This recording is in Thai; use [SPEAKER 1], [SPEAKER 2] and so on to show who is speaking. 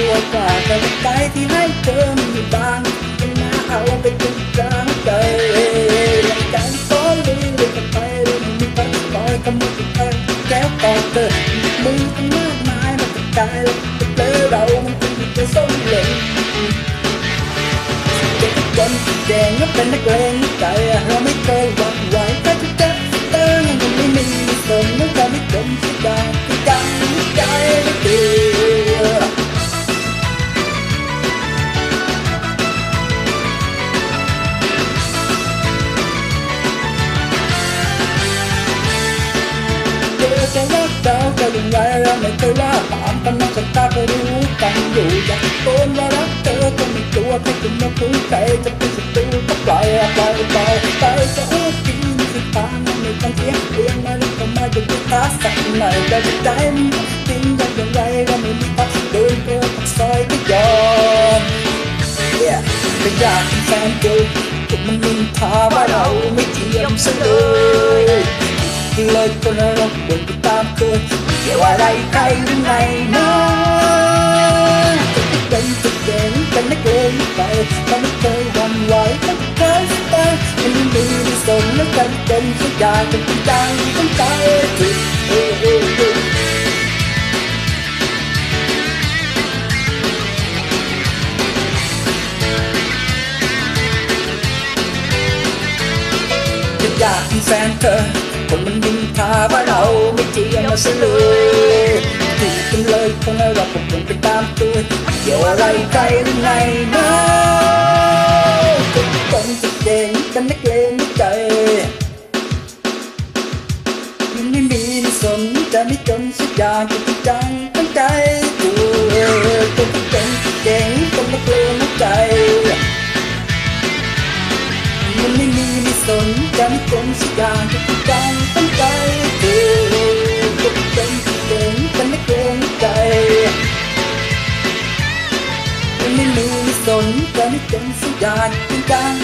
[SPEAKER 1] รวยกว่าแต่ใจที่ให้เธอมันอยู่บางเป็นหน้าเอาไปจุดกลางใจหลังใจก็ลืมเลยกันไปเลยมันมีพัดลอยกำมือเธอแล้วต่อเธอมือทั้งมากมายมันกระจายแล้วเจอเรามันคงจะส้มเหลงเด็กจนแดงก็เป็นนักเลงใจเราไม่เคยหวั่นไหวถ้าจะเจ็บเตือยังไม่มีสม เราจะยังไงเราไม่เคยว่าตามกันนักตาก็รู้กันอยู่อยากโกนว่ารักเธอก็ไม่กลัวแค่คุณมาคุ้นใจจะเป็นศัตรูก็ปล่อยปล่อยปล่อยไปจะโอ้กินสิทางไม่ต้องเสียเรียงมาเรื่องเข้ามาจะดูตาสักหน่อยแต่ใจมันจริงยังยังไงเราไม่มีพักเดินเพื่อปากซอยก็ยอม Yeah ไม่อยากเป็นแฟนเกินถูกมันนินทาว่าเราไม่เทียมเลยเลยคนเราบ่นไปตามอะไรใครหรือไงนะจะเป็นจุดเด่นเป็นนักเลงไปเราไม่เคยหวั่นไหวไม่เคย มันมันเป็นสักอย่างเป็นจริงจังตั้งใจจุดเออเออเออจะอยากเป็นแฟนเธอคนมันดินทาว่าเราไม่เจียมมาซะเลยถูกกันเลยคงเราผมลงไปตามตัวเกี่ยวอะไรใครหรือไงนะจะต้องจะเด่นเป็นนักเลงใจยังไม่มีที่สนจะไม่จนสักอย่างจะจริงจังตั้งใจตัวต้องเป็นเก่งต้องนักเลงใจันจะไม่จนสักอย่างจะจริงจังตั้งใจตัวต้องเป็นเก่งกันนักเลงใจมันไม่มีไม่สนจะไม่จนสัญญางจริงจังตั้ง